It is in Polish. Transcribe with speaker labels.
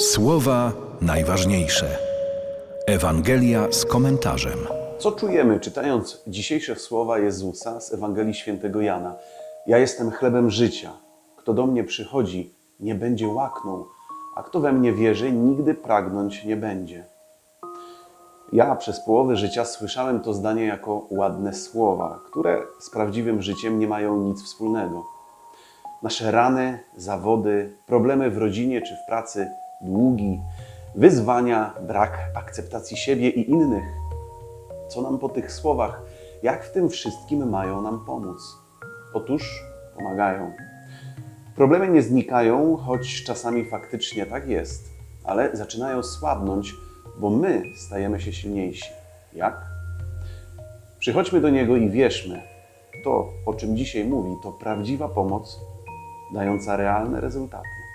Speaker 1: Słowa najważniejsze. Ewangelia z komentarzem.
Speaker 2: Co czujemy, czytając dzisiejsze słowa Jezusa z Ewangelii Świętego Jana? Ja jestem chlebem życia. Kto do mnie przychodzi, nie będzie łaknął, a kto we mnie wierzy, nigdy pragnąć nie będzie. Ja przez połowę życia słyszałem to zdanie jako ładne słowa, które z prawdziwym życiem nie mają nic wspólnego. Nasze rany, zawody, problemy w rodzinie czy w pracy, długi, wyzwania, brak akceptacji siebie i innych. Co nam po tych słowach, jak w tym wszystkim mają nam pomóc? Otóż pomagają. Problemy nie znikają, choć czasami faktycznie tak jest, ale zaczynają słabnąć, bo my stajemy się silniejsi. Jak? Przychodźmy do Niego i wierzmy. To, o czym dzisiaj mówi, to prawdziwa pomoc dająca realne rezultaty.